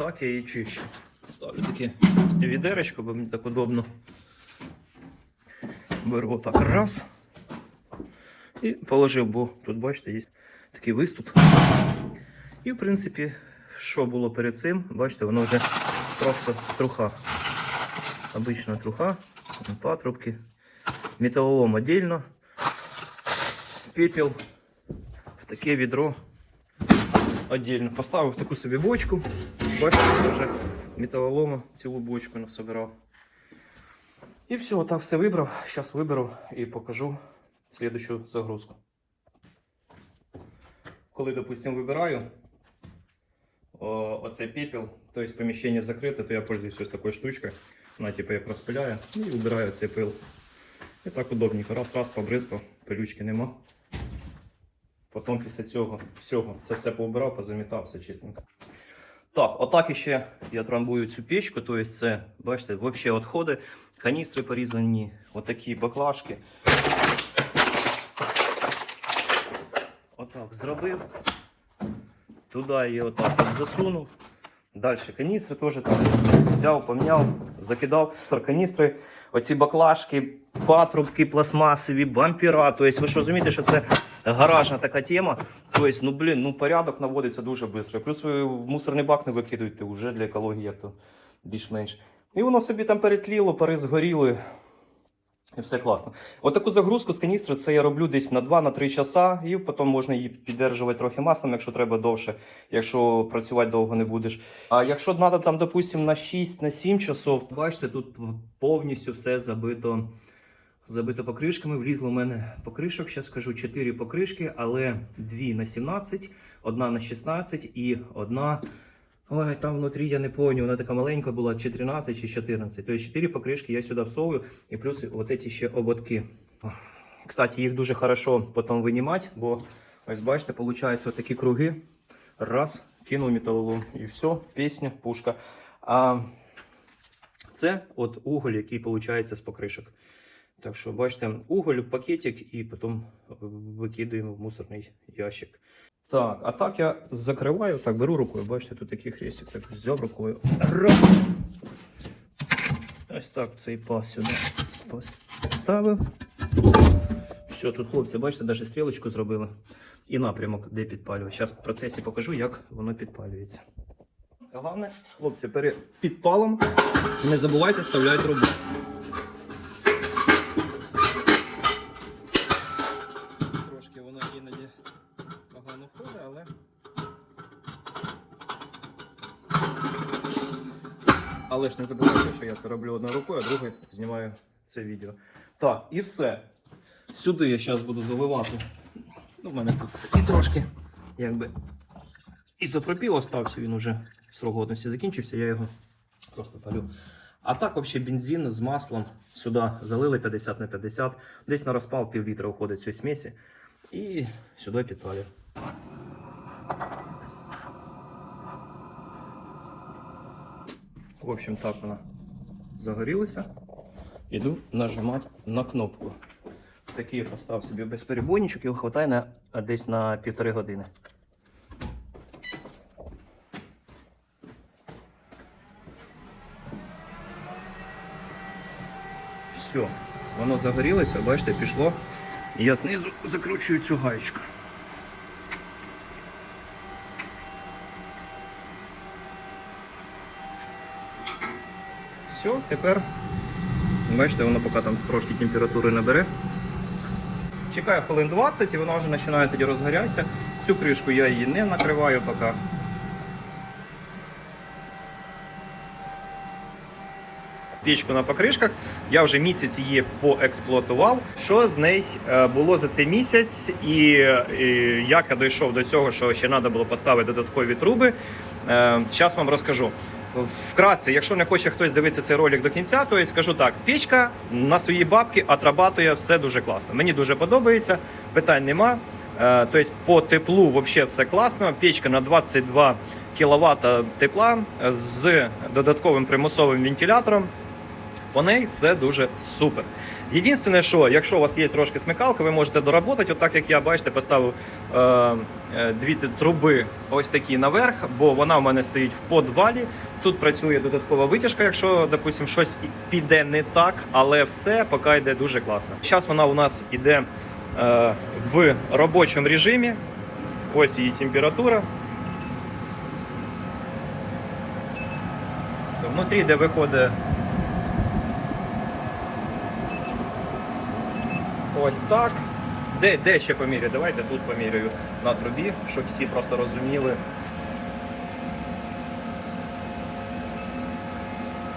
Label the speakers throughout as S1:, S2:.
S1: так я її чищу. Ставлю таке відеречко, бо мені так удобно. Беру отак раз. І положив, бо тут, бачите, є такий виступ. І, в принципі, що було перед цим, бачите, воно вже просто труха. Обична труха, патрубки, металолом отдельно, пепел в таке відро отдельно. Поставив таку собі бочку. Бачите, вже металолома цілу бочку насобирав. І все, отак все вибрав. Зараз виберу і покажу слідущу загрузку. Коли, допустим, вибираю оцей пепел, то есть помещение закрыто, то я пользуюсь ось такой штучкой. Вона типу як розпиляє і вибираю цей пил. І так удобненько. Раз, раз побризкав, пилючки нема. Потім після цього всього це все поубирав, позамітав, все чистенько. Так, отак іще я трамбую цю печку, тобто це, бачите, взагалі відходи, каністри порізані, отакі баклажки. Отак зробив. Туди її отак засунув. Далі каністри теж там взяв, поміняв, закидав каністри, оці баклажки, патрубки пластмасові, бампера. Тобто ви ж розумієте, що це гаражна така тема. Тобто, ну блін, ну порядок наводиться дуже швидко. Плюс ви в мусорний бак не викидуєте вже для екології, як то більш-менш. І воно собі там перетліло, пари згоріли. І все класно. От таку загрузку з каністри це я роблю десь на 2-3 часа, і потім можна її піддержувати трохи маслом, якщо треба довше, якщо працювати довго не будеш. А якщо треба там, допустимо, на 6-7 часов, бачите, тут повністю все забито. Забито покришками, влізло у мене покришок, зараз скажу 4 покришки, але 2 на 17, одна на 16 і одна. Ой, там внутрі я не пам'ятаю, вона така маленька була, чи 13, чи 14. Тобто 4 покришки я сюди всовую, і плюс вот эти ще ободки. Кстати, їх дуже хорошо потім винімати, бо ось бачите, виходить такі круги. Раз, кинув металолом і все, пісня, пушка. А це от уголь, який виходить з покришок. Так що, бачите, уголь, пакетик і потім викидаємо в мусорний ящик. Так, а так я закриваю, так беру рукою, бачите, тут такий хрестик, так взяв рукою. Раз. Ось так цей пас сюди поставив. Все, тут хлопці, бачите, навіть стрілочку зробили. І напрямок, де підпалювати. Зараз в процесі покажу, як воно підпалюється. Головне, хлопці, перед підпалом не забувайте вставляти трубу. Але ж не забувайте, що я це роблю одною рукою, а другою знімаю це відео. Так, і все. Сюди я зараз буду заливати. Ну, в мене тут такий трошки, якби ізопропіл остався, він уже срок годності закінчився, я його просто палю. А так, взагалі, бензин з маслом сюди залили 50 на 50, десь на розпал пів літра уходить цієї смесі. І сюди підпалюю. В общем, так вона загорілася. Іду нажимати на кнопку. Такий я поставив собі безперебойничок, його вистачає на десь на півтори години. Все, воно загорілося, бачите, пішло. Я знизу закручую цю гаєчку. Все, тепер, бачите, воно поки там трошки температури набере. Чекаю хвилин 20 і вона вже починає тоді розгорятися. Цю кришку я її не накриваю поки. Пічку на покришках. Я вже місяць її поексплуатував. Що з нею е, було за цей місяць, і, і як я дійшов до цього, що ще треба було поставити додаткові труби. Зараз вам розкажу. Вкратце, якщо не хоче хтось дивитися цей ролик до кінця, то я скажу так: пічка на свої бабки отрабатує все дуже класно. Мені дуже подобається, питань нема. Е, Тобто по теплу взагалі все класно. Печка на 22 кВт тепла з додатковим примусовим вентилятором. По неї все дуже супер. Єдине, що якщо у вас є трошки смикалка, ви можете доработати, отак як я бачите, поставив е, е, дві труби ось такі наверх, бо вона в мене стоїть в подвалі. Тут працює додаткова витяжка, якщо, допустим, щось піде не так, але все поки йде дуже класно. Зараз вона у нас іде е, в робочому режимі. Ось її температура. Внутрі, де виходить ось так. Де, де ще поміряю? Давайте тут поміряю на трубі, щоб всі просто розуміли.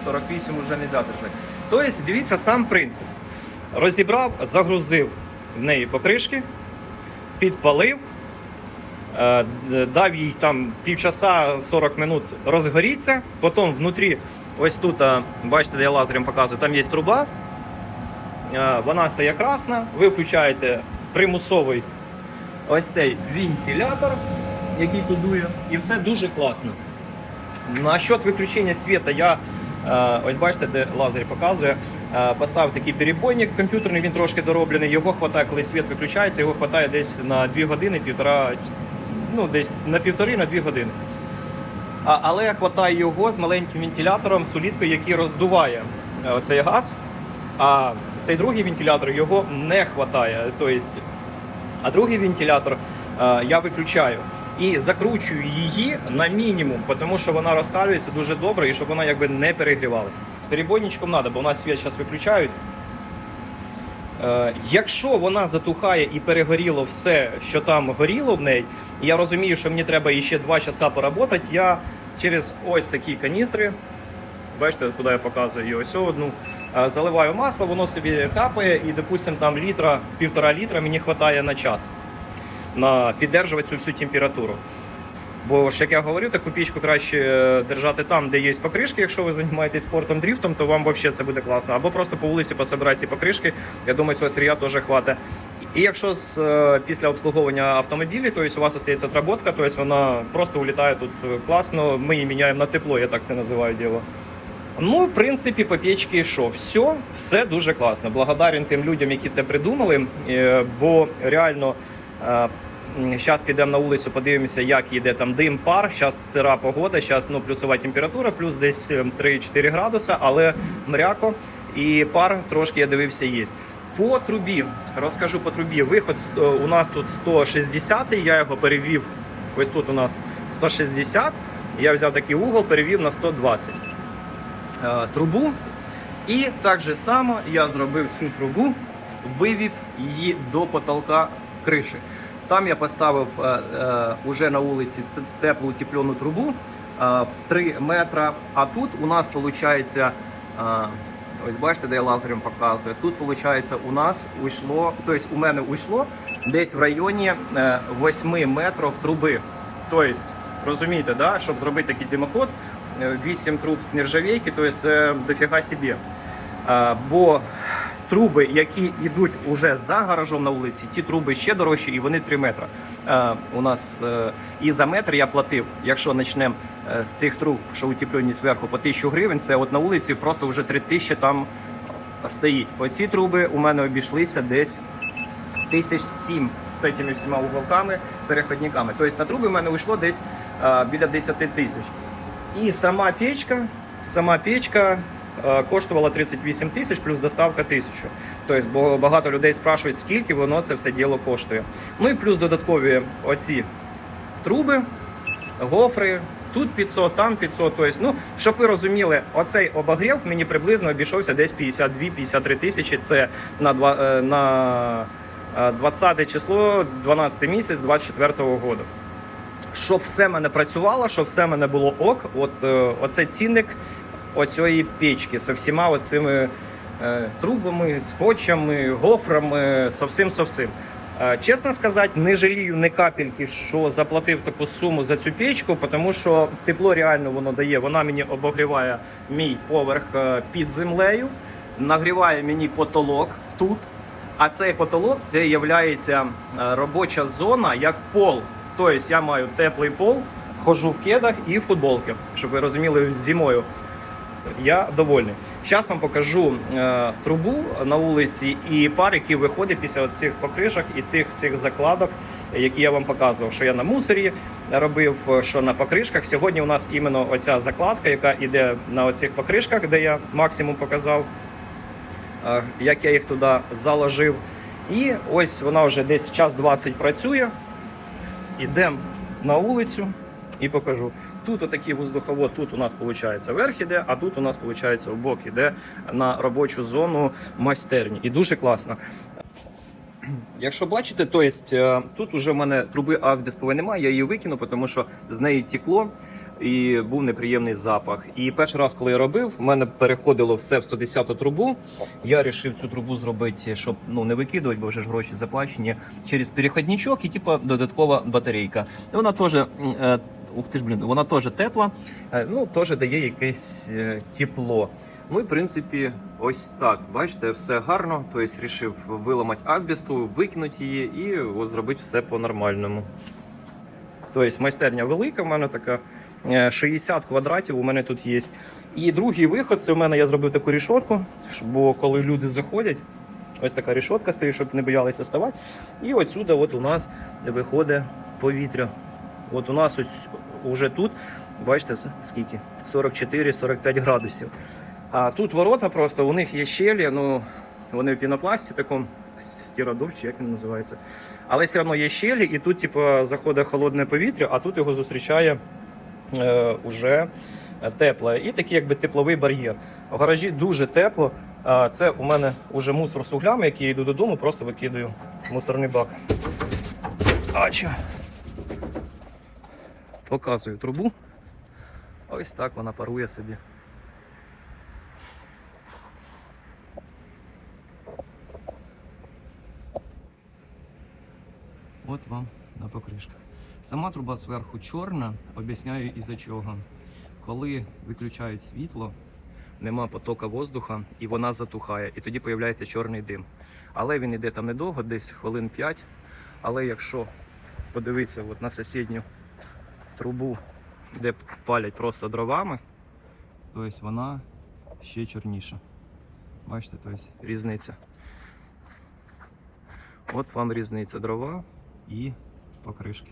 S1: 48 вже не можна. Тобто, дивіться сам принцип. Розібрав, загрузив в неї покришки, підпалив, е, дав їй там півчаса 40 минут розгоріться, потім внутрі, ось тут, е, бачите, де я лазером показую, там є труба, Е, вона стає красна, ви включаєте примусовий ось цей вентилятор, який тут дує, і все дуже класно. Насчет виключення світа я ось бачите, де лазер показує. е, Поставив такий перебойник комп'ютерний, він трошки дороблений. Його хватає, коли світ виключається, його хватає десь на 2 години, півтора, ну десь на півтори на 2 години. А, але хватає його з маленьким вентилятором, з уліткою, який роздуває е, оцей газ. А цей другий вентилятор його не хватає. Тобто, а другий вентилятор е, я виключаю і закручую її на мінімум, тому що вона розкалюється дуже добре і щоб вона якби не перегрівалася. З перебойничком треба, бо у нас світ зараз виключають. Е, Якщо вона затухає і перегоріло все, що там горіло в неї, і я розумію, що мені треба ще 2 часа поработати, я через ось такі каністри, бачите, куди я показую і ось одну, е, заливаю масло, воно собі капає, і, допустим, там літра, півтора літра мені вистачає на час на піддержувати цю всю температуру. Бо ж як я говорив, таку пічку краще е, держати там, де є покришки. Якщо ви займаєтесь спортом дріфтом, то вам взагалі це буде класно. Або просто по вулиці пособирати ці покришки. Я думаю, цього сирія теж хватить. І якщо з, е, після обслуговування автомобілів, то у вас остається отработка, то вона просто улітає тут е, класно. Ми її міняємо на тепло, я так це називаю діло. Ну, в принципі, по печці що? Все, все дуже класно. Благодарен тим людям, які це придумали, бо реально. Зараз підемо на вулицю, подивимося, як йде там дим, пар. Зараз сира погода, зараз ну, плюсова температура, плюс десь е, 3-4 градуса, але мряко і пар трошки я дивився є. По трубі, розкажу по трубі. Виход е, у нас тут 160, я його перевів. Ось тут у нас 160. Я взяв такий угол, перевів на 120 е, трубу. І так же само я зробив цю трубу, вивів її до потолка криші. Там я поставив е, е, уже на вулиці теплу утеплену трубу е, в 3 метра. А тут у нас виходить, ось бачите, де я лазером показую. Тут виходить, у нас уйшло, тобто у мене уйшло десь в районі е, 8 метрів труби. Тобто, розумієте, да, щоб зробити такий димоход, е, 8 труб з нержавійки, тобто дофіга собі. Бо труби, які йдуть уже за гаражом на вулиці, ті труби ще дорожчі і вони 3 метри. Е, у нас е, і за метр я платив, якщо почнемо е, з тих труб, що утеплені зверху по 1000 гривень, це от на вулиці просто вже 3000 там стоїть. Оці труби у мене обійшлися десь тисяч сім з цими всіма уголками, переходниками. Тобто на труби в мене вийшло десь е, біля 10 тисяч. І сама печка, сама печка коштувала 38 тисяч плюс доставка тисячу. Тобто, багато людей спрашують, скільки воно це все діло коштує. Ну і плюс додаткові оці труби, гофри. Тут 500, там 500. Тобто, ну, щоб ви розуміли, оцей обогрів мені приблизно обійшовся десь 52-53 тисячі. Це на, два, е, на е, 20 число, 12 місяць 24 року. Щоб все мене працювало, щоб все мене було ок, от е, оце цінник оцієї печки з всіма оцими е, трубами, скотчами, гофрами, со всім, со всім. Е, Чесно сказати, не жалію ні капельки, що заплатив таку суму за цю печку, тому що тепло реально воно дає. Вона мені обогріває мій поверх е, під землею, нагріває мені потолок тут. А цей потолок це є робоча зона як пол. Тобто я маю теплий пол, хожу в кедах і в футболці, щоб ви розуміли, зимою. Я довольний. Зараз вам покажу е, трубу на вулиці і пар, який виходить після цих покришок і цих всіх закладок, які я вам показував, що я на мусорі робив, що на покришках. Сьогодні у нас іменно оця закладка, яка йде на оцих покришках, де я максимум показав, е, як я їх туди заложив. І ось вона вже десь час 20 працює. Ідемо на вулицю і покажу. Тут отакий воздуховод, тут у нас виходить верх іде, а тут у нас виходить бок, іде на робочу зону майстерні. І дуже класно. Якщо бачите, то есть, е, тут уже в мене труби азбестової немає, я її викину, тому що з неї тікло і був неприємний запах. І перший раз, коли я робив, в мене переходило все в 110 трубу. Я вирішив цю трубу зробити, щоб ну не викидувати, бо вже ж гроші заплачені через переходничок і типу додаткова батарейка. І вона теж. е, Ух ти ж, блін, вона теж тепла, е, ну теж дає якесь тепло. Ну і в принципі, ось так. Бачите, все гарно. Тобто рішив виламати азбесту, викинути її і от зробити все по-нормальному. Тобто майстерня велика, в мене така е, 60 квадратів у мене тут є. І другий виход це в мене я зробив таку рішотку, бо коли люди заходять, ось така рішотка стоїть, щоб не боялися ставати. І отсюди от у нас виходить повітря. От у нас ось уже тут, бачите, скільки? 44-45 градусів. А тут ворота просто, у них є щелі, ну вони в пінопласті такому стіродов, чи як він називається. Але все одно є щелі, і тут, типу, заходить холодне повітря, а тут його зустрічає е, уже тепле. І такий якби тепловий бар'єр. В гаражі дуже тепло. Це у мене вже мусор з углями, який я йду додому, просто викидаю мусорний бак. Ача. Показую трубу. Ось так вона парує собі. От вам на покришках. Сама труба зверху чорна, об'ясняю із-за чого. Коли виключають світло, нема потока воздуха і вона затухає, і тоді з'являється чорний дим. Але він йде там недовго, десь хвилин 5. Але якщо подивитися от на сусідню трубу, де палять просто дровами, то есть вона ще чорніша. Бачите, то есть різниця. От вам різниця дрова і покришки.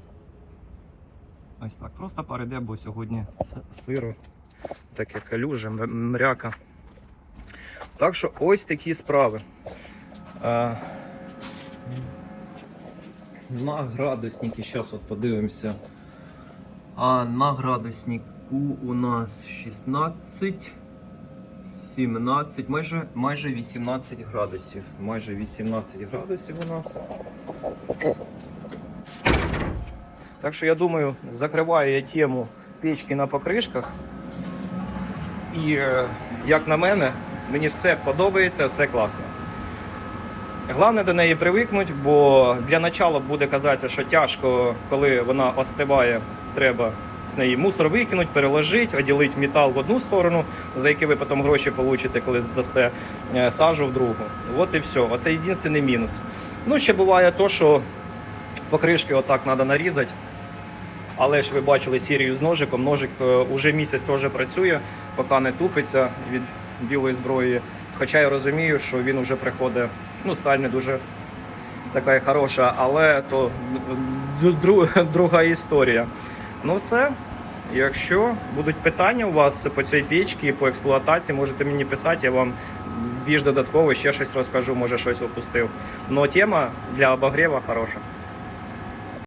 S1: Ось так. Просто пар іде, бо сьогодні сиро, таке калюже, мряка. Так що ось такі справи. На градуснике, зараз от подивимося. А на градуснику у нас 16, 17, майже, майже 18 градусів. Майже 18 градусів у нас. Так що я думаю, закриваю я тему печки на покришках. І е, як на мене, мені все подобається, все класно. Головне до неї привикнути, бо для начала буде казатися, що тяжко, коли вона остиває, треба з неї мусор викинути, переложити, оділити метал в одну сторону, за який ви потім гроші получите, коли здасте е, сажу в другу. От і все. Оце єдиний мінус. Ну, ще буває то, що покришки отак треба нарізати. Але ж ви бачили серію з ножиком. Ножик е, уже місяць теж працює, поки не тупиться від білої зброї. Хоча я розумію, що він вже приходить, ну, сталь не дуже така хороша, але то дру- друга історія. Ну все. Якщо будуть питання у вас по цій печці, по експлуатації, можете мені писати, я вам більш додатково ще щось розкажу, може щось опустив. Но тема для обогріва хороша.